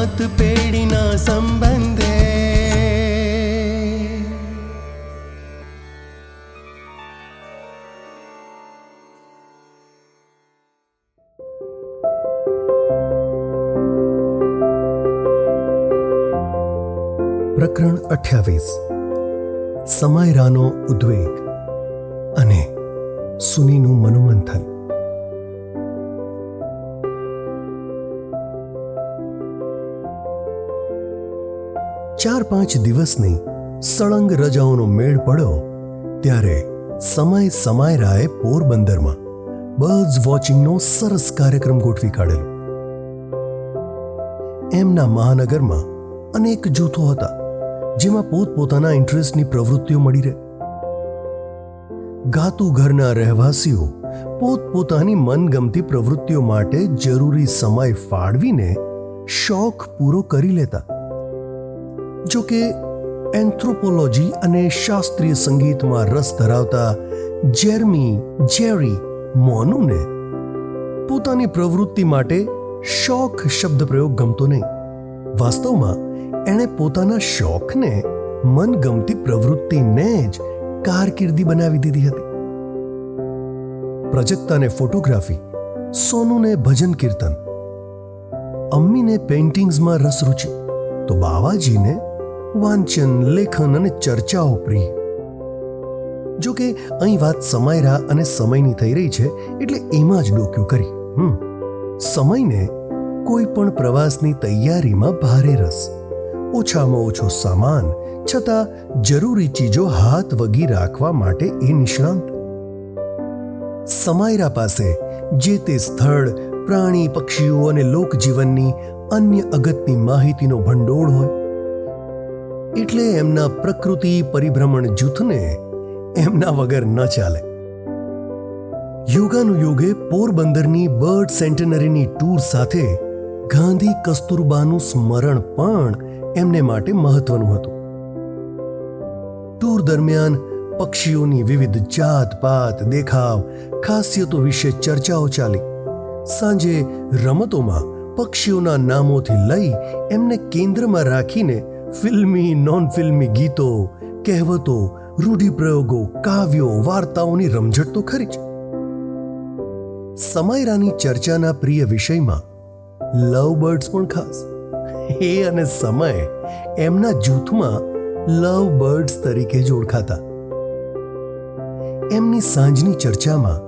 સાત પેઢીના સંબંધે પ્રકરણ અઠ્યાવીસ સમાયરાનો ઉદ્વેગ અને સુનીનું મનોમંથન ચાર પાંચ દિવસની સળંગ રજાઓનો મેળ પડ્યો ત્યારે સમય સમાયરાએ પોરબંદરમાં બર્ડ્સ વોચિંગનો સરસ કાર્યક્રમ ગોઠવી કાઢેલો. એમના મહાનગરમાં અનેક જૂથો હતા જેમાં પોતપોતાના ઇન્ટરેસ્ટની પ્રવૃત્તિઓ મળી રહે. ગાતું ઘરના રહેવાસીઓ પોતપોતાની મનગમતી પ્રવૃત્તિઓ માટે જરૂરી સમય ફાળવીને શોખ પૂરો કરી લેતા જો કે એન્થ્રોપોલોજી અને શાસ્ત્રીય સંગીતમાં રસ ધરાવતા જેરમી, જેરી મોનુને પોતાની પ્રવૃત્તિ માટે શોખ શબ્દ પ્રયોગ ગમતો નહીં. વાસ્તવમાં, એણે પોતાના શોખને મનગમતી પ્રવૃત્તિને જ કારકિર્દી બનાવી દીધી હતી. પ્રજક્તાને ફોટોગ્રાફી, સોનુને ભજન કીર્તન, અમ્મીને પેઇન્ટિંગ્સમાં રસ રૂચિ, તો બાવાજીને વાંચન, લેખન અને ચર્ચાઓ પ્રિય જો કે અહીં વાત સમાયરા અને સમયની થઈ રહી છે, એટલે એમાં જ ડોક્યું કરી. સમયને કોઈ પણ પ્રવાસની તૈયારીમાં ભારે રસ. ઓછામાં ઓછો સામાન, છતાં જરૂરી ચીજો હાથ વગી રાખવા માટે એ નિષ્ણાંત. સમાયરા પાસે જે તે સ્થળ, પ્રાણી, પક્ષીઓ અને લોકજીવનની અન્ય અગત્યની માહિતીનો ભંડોળ હોય એટલે એમના પ્રકૃતિ પરિભ્રમણ જૂથને એમના વગર ન ચાલે. યોગાનુયોગે પોરબંદરની બર્ડ સેન્ટેનરીની ટૂર સાથે ગાંધી કસ્તુરબાનું સ્મરણ પણ એમને માટે મહત્વનું હતું. ટૂર દરમિયાન પક્ષીઓની વિવિધ જાત પાત દેખાવ, ખાસિયતો વિશે ચર્ચાઓ ચાલી. સાંજે રમતોમાં પક્ષીઓના નામોથી લઈ એમને કેન્દ્રમાં રાખીને ફિલ્મી નોન ફિલ્મી ગીતો, કહેવતો, રૂઢિપ્રયોગો, કાવ્યો, વાર્તાઓની રમઝટ તો ખરી જ. સમાયરાની ચર્ચાના પ્રિય વિષયમાં લવ બર્ડ્સ પણ ખાસ. એ અને સમય એમના જૂથમાં લવ બર્ડ્સ તરીકે જ ઓળખાતા. એમની સાંજની ચર્ચામાં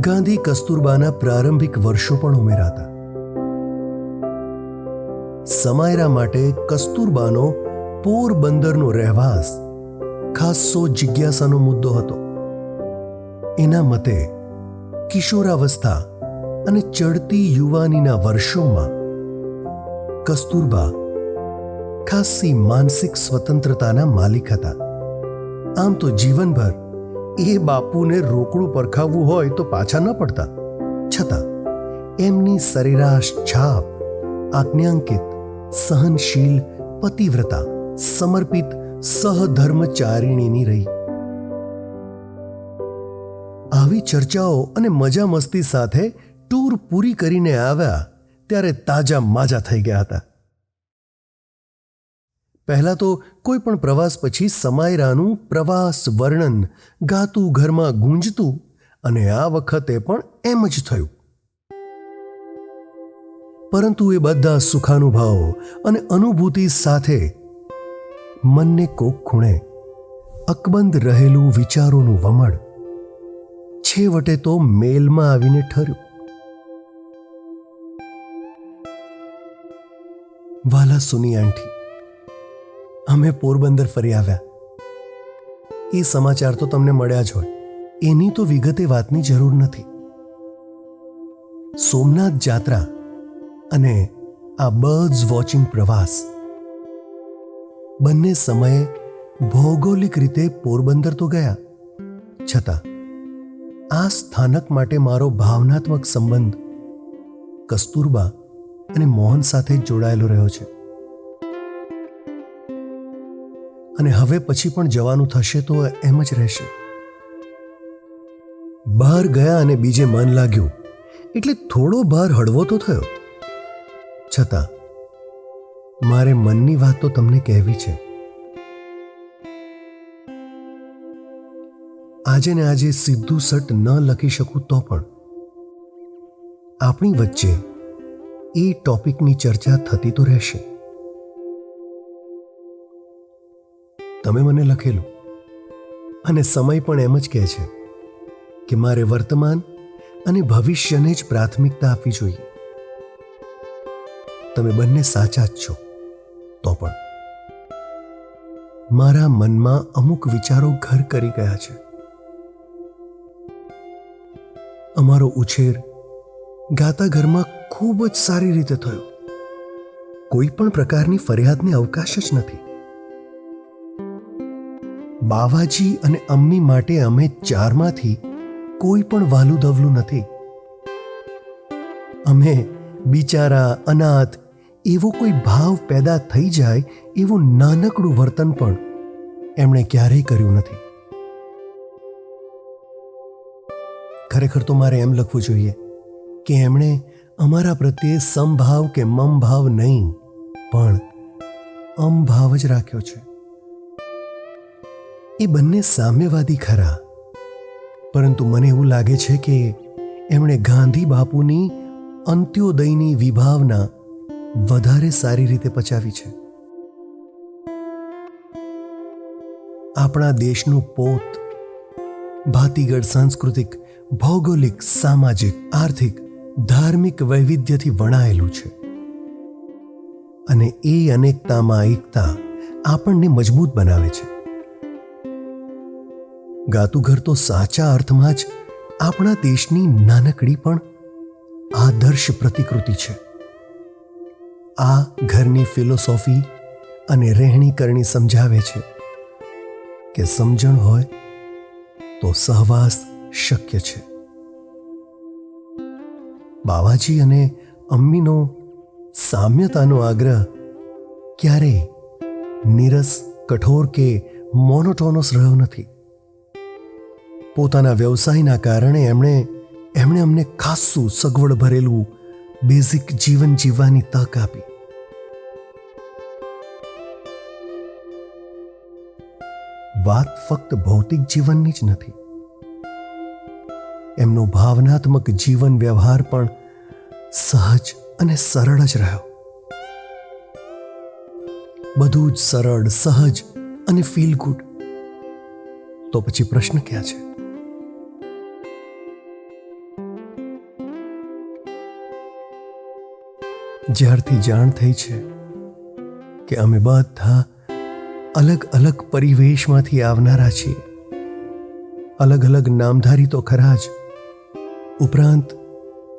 ગાંધી કસ્તુરબાના પ્રારંભિક વર્ષો પણ ઉમેરાતા. સમાયરા માટે કસ્તુરબાનો પોરબંદરનો રહેવાસ ખાસો જિજ્ઞાસાનો મુદ્દો હતો. એના મતે કિશોરાવસ્થા અને ચડતી યુવાનીના વર્ષોમાં કસ્તુરબા ખાસી માનસિક સ્વતંત્રતાના માલિક હતા. આમ તો જીવનભર એ બાપુને રોકડું પરખાવવું હોય તો પાછા ન પડતા. છતાં એમની સરેરાશ છાપ આજ્ઞાંકિત સહનશીલ, પતિવ્રતા, સમર્પિત, સહધર્મચારિણીની રહી. આવી ચર્ચાઓ અને મજા મસ્તી સાથે ટૂર પૂરી કરીને આવ્યા ત્યારે તાજા માજા થઈ ગયા હતા. પહેલા તો કોઈ પણ પ્રવાસ પછી સમાયરાનું પ્રવાસ વર્ણન ગાતું ઘરમાં ગુંજતું અને આ વખતે પણ એમ જ થયું. પરંતુ એ બધા સુખાનુભાવો અને અનુભૂતિ સાથે મનને કોક ખૂણે અકબંધ રહેલું વિચારોનું વમળ છેવટે તો મેલમાં આવીને ઠર્યું. વાલા સુની આંટી, અમે પોરબંદર ફરી આવ્યા. એ સમાચાર તો તમને મળ્યા જ હોય. એની તો વિગતે વાતની જરૂર નથી. સોમનાથ જાત્રા અને આ બર્ડ્સ વોચિંગ પ્રવાસ. બંને સમયે ભૌગોલિક રીતે પોરબંદર તો ગયા. છતાં, આ સ્થાનક માટે મારો ભાવનાત્મક સંબંધ કસ્તુરબા અને મોહન સાથે જોડાયેલો રહ્યો છે. અને હવે પછી પણ જવાનું થશે તો એમ જ રહેશે. બહાર ગયા અને બીજે મન લાગ્યું, એટલે થોડો ભાર હળવો તો થયો. છતાં, મારે મનની વાત તો તમને કહેવી છે. આજે ને આજે સીધું સટ ન લખી શકું તો પણ. આપણી વચ્ચે એ ટોપિકની ચર્ચા થતી તો રહેશે. તમે મને લખેલું. અને સમય પણ એમ જ કહે છે કે મારે વર્તમાન અને ભવિષ્યને જ પ્રાથમિકતા આપવી જોઈએ. તમે બંને સાચા જ છો. તો પણ. મારા મનમાં અમુક વિચારો ઘર કરી ગયા છે. અમારો ઉછેર ગાતા ઘરમાં ખૂબ જ સારી રીતે થયો. કોઈ પણ પ્રકારની ફરિયાદને અવકાશ જ નથી. બાવાજી અને અમ્મી માટે અમે ચારમાંથી કોઈ પણ વાલું દવલું નથી. અમે બિચારા અનાથ એવો કોઈ ભાવ પેદા થઈ જાય એવું નાનકડું વર્તન પણ એમણે ક્યારેય કર્યું નથી. ખરેખર તો મારે એમ લખવું જોઈએ કે એમણે અમારા પ્રત્યે સમભાવ કે મમભાવ નહીં, પણ અમભાવ જ રાખ્યો છે. એ બંને સામ્યવાદી ખરા, પરંતુ મને એવું લાગે છે કે એમણે ગાંધી બાપુની અંત્યોદયની વિભાવના વધારે સારી રીતે પચાવી છે. આપણા દેશનું પોત ભાતીગઢ સાંસ્કૃતિક, ભૌગોલિક, સામાજિક, આર્થિક, ધાર્મિક વૈવિધ્યથી વણાયેલું છે. અને એ અનેકતામાં એકતા આપણને મજબૂત બનાવે છે. ગાતું ઘર તો સાચા અર્થમાં જ આપણા દેશની નાનકડી પણ આદર્શ પ્રતિકૃતિ છે. આ ઘરની ફિલોસોફી અને રહેણી કરણી સમજાવે છે કે સમજણ હોય તો સહવાસ શક્ય છે. બાવાજી અને અમ્મીનો સામ્યતાનો આગ્રહ ક્યારેય નીરસ, કઠોર કે મોનોટોનસ રહ્યો નથી. પોતાના વ્યવસાયના કારણે એમણે એમણે અમને ખાસ્સું સગવડ ભરેલું બેઝિક જીવન જીવવાની તક આપી. વાત ફક્ત ભૌતિક જીવનની જ નથી. એમનો ભાવનાત્મક જીવન વ્યવહાર પણ સહજ અને સરળ જ રહ્યો. બધું જ સરળ, સહજ અને ફીલ ગુડ તો પછી પ્રશ્ન ક્યાં છે? જ્યારથી જાણ થઈ છે કે અમે બધા અલગ અલગ પરિવેશમાંથી આવનારા છીએ અલગ અલગ નામધારી તો ખરા જ. ઉપરાંત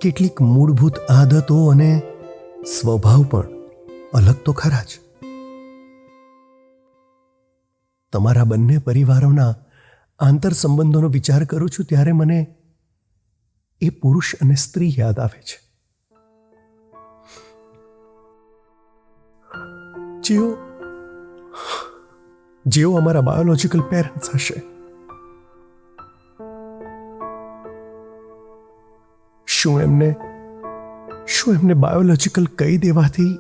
કેટલીક મૂળભૂત આદતો અને સ્વભાવ પણ અલગ તો ખરા જ. તમારા બંને પરિવારોના આંતર સંબંધોનો વિચાર કરું છું ત્યારે મને એ પુરુષ અને સ્ત્રી યાદ આવે છે. જેઓ જેઓ અમારા બાયોલોજીકલ પેરેન્ટ્સ હશે. શું એમને શું એમને બાયોલોજીકલ કહી દેવાથી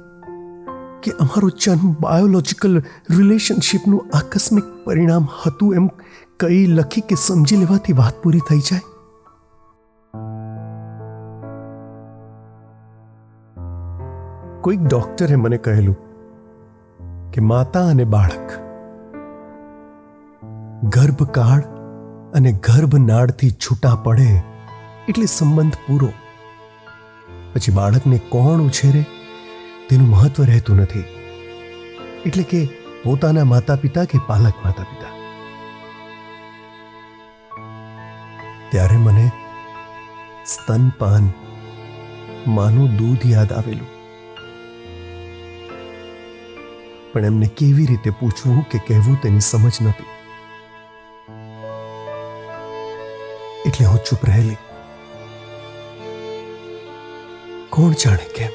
કે અમારો જન્મ બાયોલોજીકલ રિલેશનશીપનું આકસ્મિક પરિણામ હતું એમ કઈ લખી કે સમજી લેવાથી વાત પૂરી થઈ જાય? કોઈક ડોક્ટરે મને કહેલું કે માતા અને બાળક ગર્ભકાળ અને ગર્ભનાળથી છૂટા પડે એટલે સંબંધ પૂરો. પછી બાળકને કોણ ઉછેરે તેનું મહત્વ રહેતું નથી. એટલે કે પોતાના માતા પિતા કે પાલક માતા પિતા ત્યારે મને સ્તનપાન માનું દૂધ યાદ આવેલું. પણ એમને કેવી રીતે પૂછવું કે કહેવું તેની સમજ નહોતી. ચૂપ રહેલી. કોણ જાણે કેમ?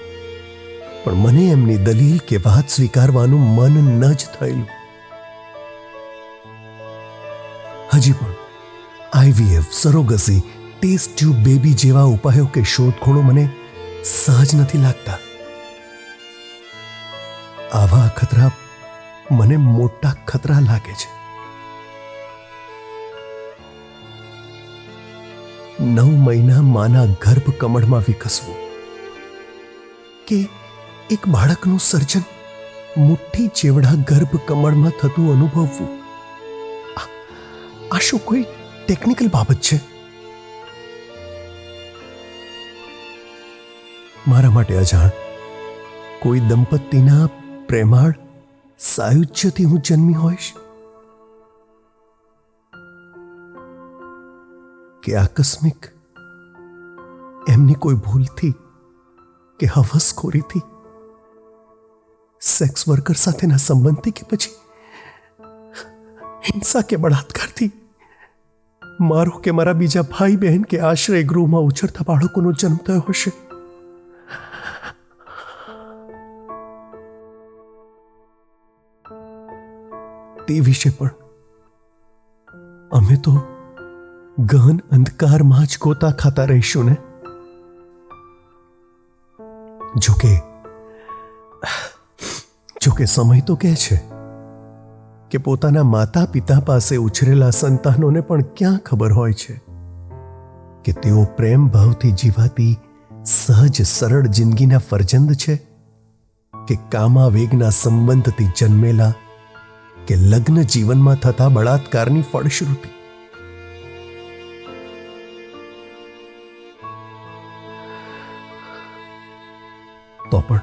પણ મને એમની દલીલ કે વાત સ્વીકારવાનું મન ન જ થયેલું. હજી પણ IVF surrogacy test tube baby જેવા ઉપાયો કે શોધખોળો મને સહજ નથી લાગતા. આવા ખતરા મને મોટા ખતરા લાગે છે. નવ મહિના માના ગર્ભ કમળમાં વિકસવું. કે એક બાળકનું સર્જન મુઠ્ઠી ચેવડા ગર્ભ કમળમાં થતું અનુભવવું? આ- શું કોઈ ટેકનિકલ બાબત છે? મારા માટે અજાણ. કોઈ દંપતીના પ્રેમાળ સાયુજ્યથી હું જન્મી હોઈશ? કે આકસ્મિક એમની કોઈ ભૂલથી કે હવસખોરીથી સેક્સ વર્કર સાથેના સંબંધથી કે પછી? હિંસા કે બળાત્કારથી મારો કે મારા બીજા ભાઈ બહેન કે આશ્રય ગૃહમાં ઉછળતા બાળકોનો જન્મ થયો હશે? તે વિશે પણ અમે તો ગહન અંધકારમાં જ ગોતા ખાતા રહીશું ને? જોકે જોકે સમય તો કહે છે કે પોતાના માતા પિતા પાસે ઉછરેલા સંતાનોને પણ ક્યાં ખબર હોય છે કે તેઓ પ્રેમ ભાવથી જીવાતી સહજ સરળ જિંદગીના ફરજંદ છે કે કામાવેગના સંબંધથી જન્મેલા કે લગ્ન જીવનમાં થતા બળાત્કારની ફળશ્રુતિ? તો પણ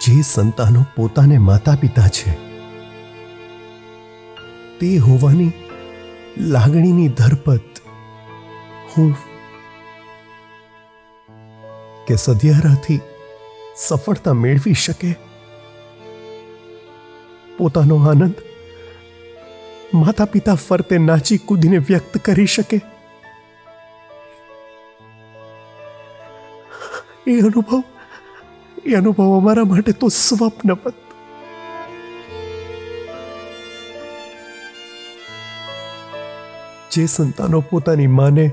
જે સંતાનો પોતાને માતા પિતા છે, તે હોવાની લાગણીની ધરપત હું કે સધિયારાથી સફળતા મેળવી શકે? પોતાનો આનંદ માતા પિતા ફરતે નાચી કૂદીને વ્યક્ત કરી શકે? એ અનુભવ એ અનુભવ અમારા માટે તો સ્વપ્નવત જે સંતાનો પોતાની માને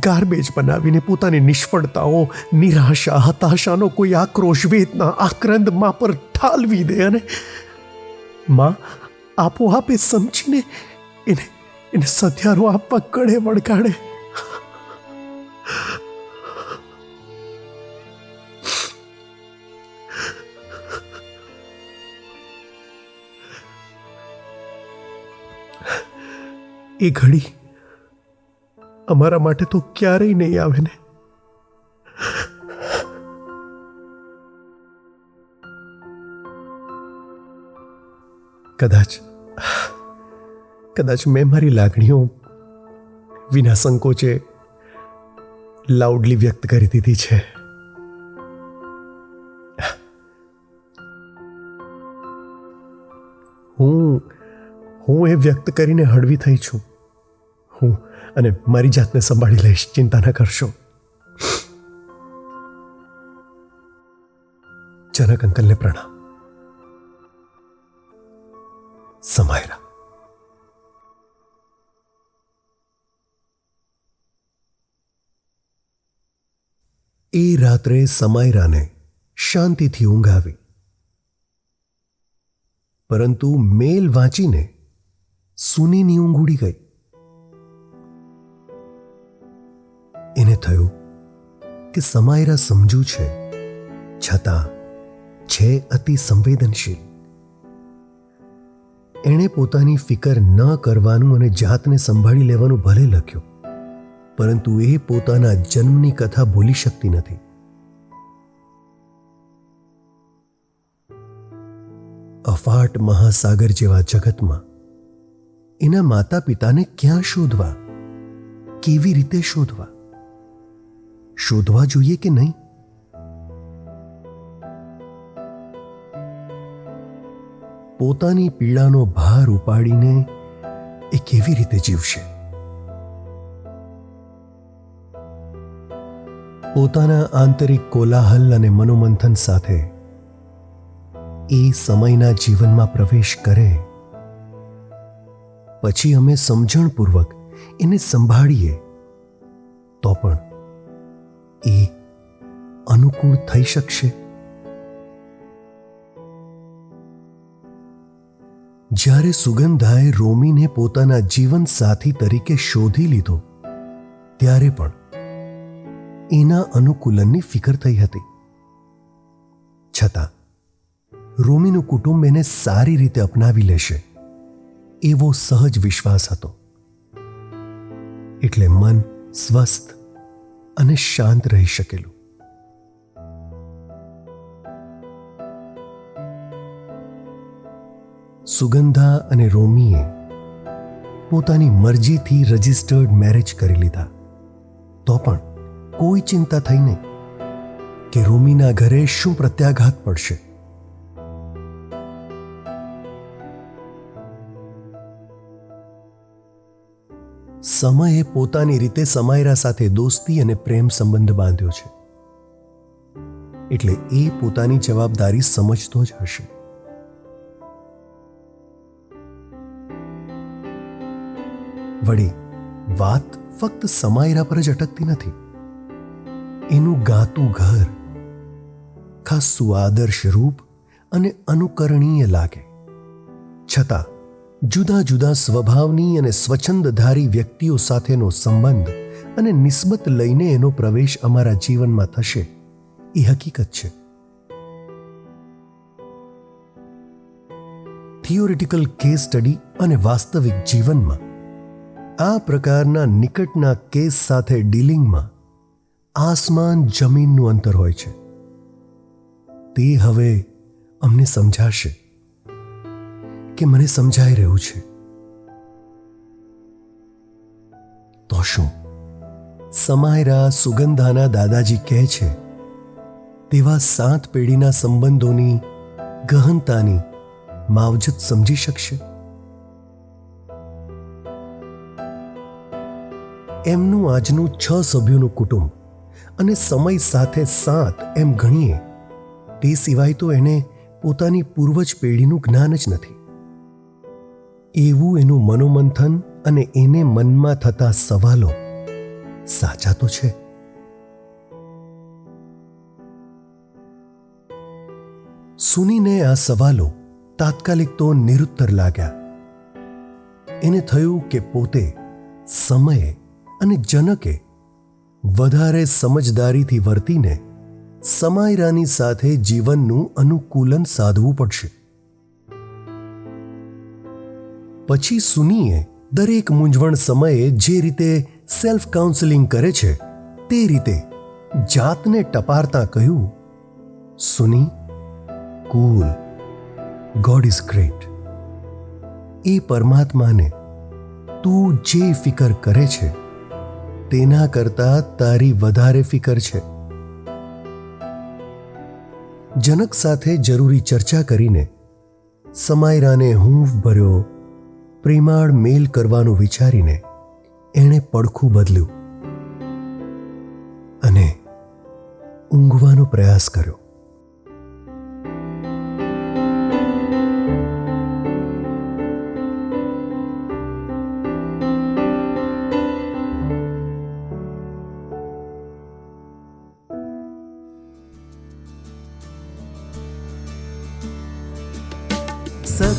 ગાર્બેજ બનાવીને પોતાની નિષ્ફળતાઓ, નિરાશા, હતાશાનો કોઈ આક્રોશ, વેદના, આક્રંદમાં પર ઠાલવી દે અને માં આપોઆપે સમજીને એને એને સથિયારો આપવા કડે વળગાડે એ ઘડી અમારા માટે તો ક્યારેય નહીં આવે ને. કદાચ કદાચ મેં મારી લાગણીઓ વિના સંકોચે લાઉડલી વ્યક્ત કરી દીધી છે. હું એ વ્યક્ત કરીને હળવી થઈ છું. હું અને મારી જાતને સંભાળી લઈશ, ચિંતા ન કરશો. જનક અંકલને પ્રણામ. સમાયરા. એ રાત્રે સમાયરાને શાંતિથી ઊંઘ આવી પરંતુ મેલ વાંચીને સુનીની ઊંઘ ઉડી ગઈ. એને થયું કે સમાયરા સમજુ છે, છતાં છે અતિ સંવેદનશીલ. એણે પોતાની ફિકર ન કરવાનું અને જાતને સંભાળી લેવાનું ભલે લખ્યું, પરંતુ એ પોતાના જન્મની કથા ભૂલી શકતી નથી. અફાટ મહાસાગર જેવા જગતમાં એના માતા પિતાને ક્યાં શોધવા? કેવી રીતે શોધવા? શોધવા જોઈએ કે નહીં? પોતાની પીડાનો ભાર ઉપાડીને એ કેવી રીતે જીવશે? પોતાના આંતરિક કોલાહલ અને મનોમંથન સાથે એ સમયના જીવનમાં પ્રવેશ કરે પછી અમે સમજણપૂર્વક એને સંભાળીએ, તો પણ એ અનુકૂળ થઈ શકશે. જ્યારે સુગંધાએ રોમીને પોતાના જીવન સાથી તરીકે શોધી લીધો, ત્યારે પણ એના અનુકૂલનની ફિકર થઈ હતી. છતાં રોમીનું કુટુંબ એને સારી રીતે અપનાવી લેશે. એવો સહજ વિશ્વાસ હતો. એટલે મન સ્વસ્થ અને શાંત રહી શકેલું. સુગંધા અને રોમીએ પોતાની મરજીથી રજિસ્ટર્ડ મેરેજ કરી લીધા. તો પણ કોઈ ચિંતા થઈ નહીં કે રોમીના ઘરે શું પ્રત્યાઘાત પડશે. સમયે પોતાની રીતે સમાયરા સાથે દોસ્તી અને પ્રેમ સંબંધ બાંધ્યો છે. એટલે એ પોતાની જવાબદારી સમજતો જ હશે. વળી, વાત ફક્ત સમાયરા પર જ અટકતી નથી. એનું ગાતું ઘર ખાસું આદર્શ રૂપ અને અનુકરણીય લાગે. છતાં જુદા જુદા સ્વભાવની અને સ્વચ્છંદધારી વ્યક્તિઓ સાથેનો સંબંધ અને નિસ્બત લઈને એનો પ્રવેશ અમારા જીવનમાં થશે. એ હકીકત છે. થિયોરિટિકલ કેસ સ્ટડી અને વાસ્તવિક જીવનમાં આ પ્રકારના નિકટના કેસ સાથે ડીલિંગમાં આસમાન જમીનનું અંતર હોય છે. તે હવે અમને સમજાશે. કે મને સમજાઈ રહ્યું છે. તો શું? સમાયરા સુગંધાના દાદાજી કહે છે, તેવા સાત પેઢીના સંબંધોની ગહનતાની માવજત સમજી શકશે? એમનું આજનું છ સભ્યોનું કુટુંબ અને સમય સાથે સાત એમ ગણીએ, તે સિવાય તો એને પોતાની પૂર્વજ પેઢીનું જ્ઞાન જ નથી. એવું એનું મનોમંથન અને એને મનમાં થતા સવાલો સાચા તો છે. સુનીને આ સવાલો તાત્કાલિક તો નિરુત્તર લાગ્યા. એને થયું કે પોતે સમયે અને જનકે વધારે સમજદારીથી વર્તીને સમાયરાની સાથે જીવનનું અનુકૂલન સાધવું પડશે. પછી સુનીએ દરેક મૂંઝવણ સમયે જે રીતે સેલ્ફ કાઉન્સેલિંગ કરે છે, તે રીતે જાતને ટપારતા કહ્યું, સુની કુલ ગોડ ઇઝ ગ્રેટ એ પરમાત્માને તું જે ફિકર કરે છે, તેના કરતા તારી વધારે ફિકર છે. જનક સાથે જરૂરી ચર્ચા કરીને સમાયરાને હૂંફ ભર્યો પ્રેમાળ મેલ કરવાનું વિચારીને એણે પડખું બદલ્યું અને ઊંઘવાનો પ્રયાસ કર્યો.